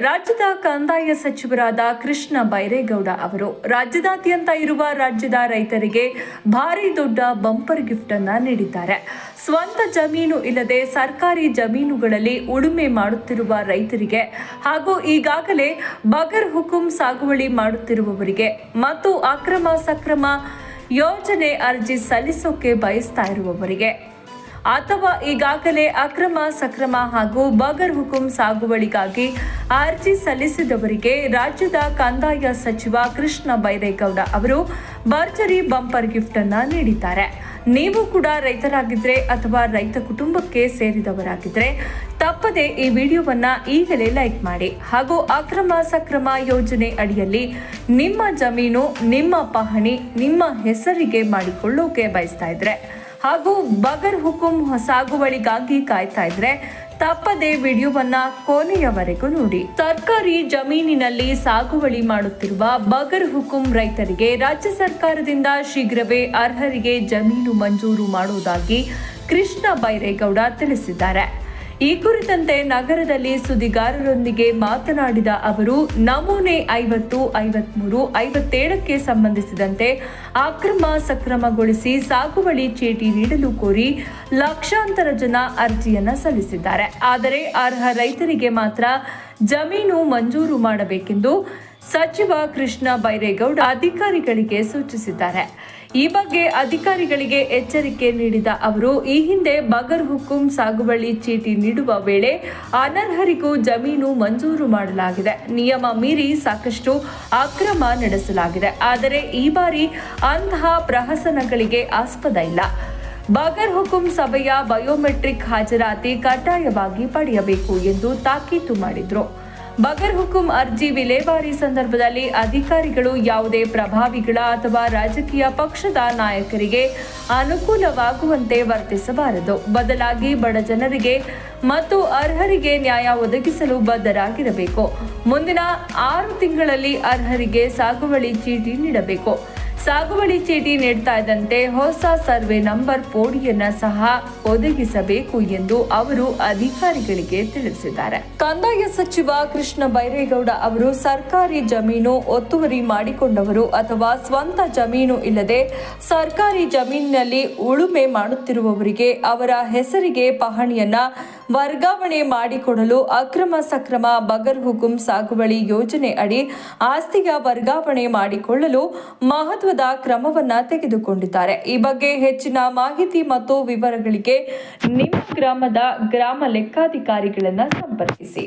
ರಾಜ್ಯದ ಕಂದಾಯ ಸಚಿವರಾದ ಕೃಷ್ಣ ಬೈರೇಗೌಡ ಅವರು ರಾಜ್ಯದಾದ್ಯಂತ ಇರುವ ರಾಜ್ಯದ ರೈತರಿಗೆ ಭಾರಿ ದೊಡ್ಡ ಬಂಪರ್ ಗಿಫ್ಟ್ ಅನ್ನ ನೀಡಿದ್ದಾರೆ. ಸ್ವಂತ ಜಮೀನು ಇಲ್ಲದೆ ಸರ್ಕಾರಿ ಜಮೀನುಗಳಲ್ಲಿ ಉಳುಮೆ ಮಾಡುತ್ತಿರುವ ರೈತರಿಗೆ ಹಾಗೂ ಈಗಾಗಲೇ ಬಗರ್ ಹುಕುಂ ಸಾಗುವಳಿ ಮಾಡುತ್ತಿರುವವರಿಗೆ ಮತ್ತು ಅಕ್ರಮ ಸಕ್ರಮ ಯೋಜನೆ ಅರ್ಜಿ ಸಲ್ಲಿಸೋಕೆ ಬಯಸ್ತಾ ಇರುವವರಿಗೆ ಅಥವಾ ಈಗಾಗಲೇ ಅಕ್ರಮ, ಸಕ್ರಮ ಹಾಗೂ ಬಗರ್ ಹುಕುಂ ಸಾಗುವಳಿಗಾಗಿ ಅರ್ಜಿ ಸಲ್ಲಿಸಿದವರಿಗೆ ರಾಜ್ಯದ ಕಂದಾಯ ಸಚಿವ ಕೃಷ್ಣ ಬೈರೇಗೌಡ ಅವರು ಭರ್ಜರಿ ಬಂಪರ್ ಗಿಫ್ಟ್ ಅನ್ನ ನೀಡಿದ್ದಾರೆ. ನೀವು ಕೂಡ ರೈತರಾಗಿದ್ರೆ ಅಥವಾ ರೈತ ಕುಟುಂಬಕ್ಕೆ ಸೇರಿದವರಾಗಿದ್ರೆ ತಪ್ಪದೆ ಈ ವಿಡಿಯೋವನ್ನ ಈಗಲೇ ಲೈಕ್ ಮಾಡಿ ಹಾಗೂ ಅಕ್ರಮ, ಸಕ್ರಮ ಯೋಜನೆ ಅಡಿಯಲ್ಲಿ ನಿಮ್ಮ ಜಮೀನು, ನಿಮ್ಮ ಪಹಣಿ, ನಿಮ್ಮ ಹೆಸರಿಗೆ ಮಾಡಿಕೊಳ್ಳೋಕೆ ಬಯಸ್ತಾ ಹಾಗೂ ಬಗರ್ ಹುಕುಂ ಸಾಗುವಳಿಗಾಗಿ ಕಾಯ್ತಾ ಇದ್ರೆ ತಪ್ಪದೆ ವಿಡಿಯೋವನ್ನ ಕೊನೆಯವರೆಗೂ ನೋಡಿ. ಸರ್ಕಾರಿ ಜಮೀನಿನಲ್ಲಿ ಸಾಗುವಳಿ ಮಾಡುತ್ತಿರುವ ಬಗರ್ ಹುಕುಂ ರೈತರಿಗೆ ರಾಜ್ಯ ಸರ್ಕಾರದಿಂದ ಶೀಘ್ರವೇ ಅರ್ಹರಿಗೆ ಜಮೀನು ಮಂಜೂರು ಮಾಡುವುದಾಗಿ ಕೃಷ್ಣ ಬೈರೇಗೌಡ ತಿಳಿಸಿದ್ದಾರೆ. ಈ ಕುರಿತಂತೆ ನಗರದಲ್ಲಿ ಸುದ್ದಿಗಾರರೊಂದಿಗೆ ಮಾತನಾಡಿದ ಅವರು, ನಮೂನೆ ಐವತ್ತು, ಐವತ್ಮೂರು, ಐವತ್ತೇಳಕ್ಕೆ ಸಂಬಂಧಿಸಿದಂತೆ ಅಕ್ರಮ ಸಕ್ರಮಗೊಳಿಸಿ ಸಾಗುವಳಿ ಚೀಟಿ ನೀಡಲು ಕೋರಿ ಲಕ್ಷಾಂತರ ಜನ ಅರ್ಜಿಯನ್ನ ಸಲ್ಲಿಸಿದ್ದಾರೆ. ಆದರೆ ಅರ್ಹ ರೈತರಿಗೆ ಮಾತ್ರ ಜಮೀನು ಮಂಜೂರು ಮಾಡಬೇಕೆಂದು ಸಚಿವ ಕೃಷ್ಣ ಬೈರೇಗೌಡ ಅಧಿಕಾರಿಗಳಿಗೆ ಸೂಚಿಸಿದ್ದಾರೆ. ಈ ಬಗ್ಗೆ ಅಧಿಕಾರಿಗಳಿಗೆ ಎಚ್ಚರಿಕೆ ನೀಡಿದ ಅವರು, ಈ ಹಿಂದೆ ಬಗರ್ ಹುಕುಂ ಸಾಗುವಳಿ ಚೀಟಿ ನೀಡುವ ವೇಳೆ ಅನರ್ಹರಿಗೂ ಜಮೀನು ಮಂಜೂರು ಮಾಡಲಾಗಿದೆ. ನಿಯಮ ಮೀರಿ ಸಾಕಷ್ಟು ಅಕ್ರಮ ನಡೆಸಲಾಗಿದೆ. ಆದರೆ ಈ ಬಾರಿ ಅಂತಹ ಪ್ರಹಸನಗಳಿಗೆ ಆಸ್ಪದ ಇಲ್ಲ. ಬಗರ್ ಹುಕುಂ ಸಭೆಯ ಬಯೋಮೆಟ್ರಿಕ್ ಹಾಜರಾತಿ ಕಡ್ಡಾಯವಾಗಿ ಪಡೆಯಬೇಕು ಎಂದು ತಾಕೀತು ಮಾಡಿದ್ರು. ಬಗರ್ ಹುಕುಂ ಅರ್ಜಿ ವಿಲೇವಾರಿ ಸಂದರ್ಭದಲ್ಲಿ ಅಧಿಕಾರಿಗಳು ಯಾವುದೇ ಪ್ರಭಾವಿಗಳ ಅಥವಾ ರಾಜಕೀಯ ಪಕ್ಷದ ನಾಯಕರಿಗೆ ಅನುಕೂಲವಾಗುವಂತೆ ವರ್ತಿಸಬಾರದು. ಬದಲಾಗಿ ಬಡ ಜನರಿಗೆ ಮತ್ತು ಅರ್ಹರಿಗೆ ನ್ಯಾಯ ಒದಗಿಸಲು ಬದ್ಧರಾಗಿರಬೇಕು. ಮುಂದಿನ ಆರು ತಿಂಗಳಲ್ಲಿ ಅರ್ಹರಿಗೆ ಸಾಗುವಳಿ ಚೀಟಿ ನೀಡಬೇಕು. ಸಾಗುವಳಿ ಚೀಟಿ ನೀಡ್ತಾ ಇದ್ದಂತೆ ಹೊಸ ಸರ್ವೆ ನಂಬರ್ ಪೋಡಿಯನ್ನ ಸಹ ಒದಗಿಸಬೇಕು ಎಂದು ಅವರು ಅಧಿಕಾರಿಗಳಿಗೆ ತಿಳಿಸಿದ್ದಾರೆ. ಕಂದಾಯ ಸಚಿವ ಕೃಷ್ಣ ಬೈರೇಗೌಡ ಅವರು ಸರ್ಕಾರಿ ಜಮೀನು ಒತ್ತುವರಿ ಮಾಡಿಕೊಂಡವರು ಅಥವಾ ಸ್ವಂತ ಜಮೀನು ಇಲ್ಲದೆ ಸರ್ಕಾರಿ ಜಮೀನಿನಲ್ಲಿ ಉಳುಮೆ ಮಾಡುತ್ತಿರುವವರಿಗೆ ಅವರ ಹೆಸರಿಗೆ ಪಹಣಿಯನ್ನ ವರ್ಗಾವಣೆ ಮಾಡಿಕೊಡಲು ಅಕ್ರಮ ಸಕ್ರಮ ಬಗರ್ ಹುಕುಂ ಸಾಗುವಳಿ ಯೋಜನೆ ಅಡಿ ಆಸ್ತಿಯ ವರ್ಗಾವಣೆ ಮಾಡಿಕೊಳ್ಳಲು ಮಹತ್ವದ ಕ್ರಮವನ್ನು ತೆಗೆದುಕೊಂಡಿದ್ದಾರೆ. ಈ ಬಗ್ಗೆ ಹೆಚ್ಚಿನ ಮಾಹಿತಿ ಮತ್ತು ವಿವರಗಳಿಗೆ ನಿಮ್ಮ ಗ್ರಾಮದ ಗ್ರಾಮ ಲೆಕ್ಕಾಧಿಕಾರಿಗಳನ್ನು ಸಂಪರ್ಕಿಸಿ.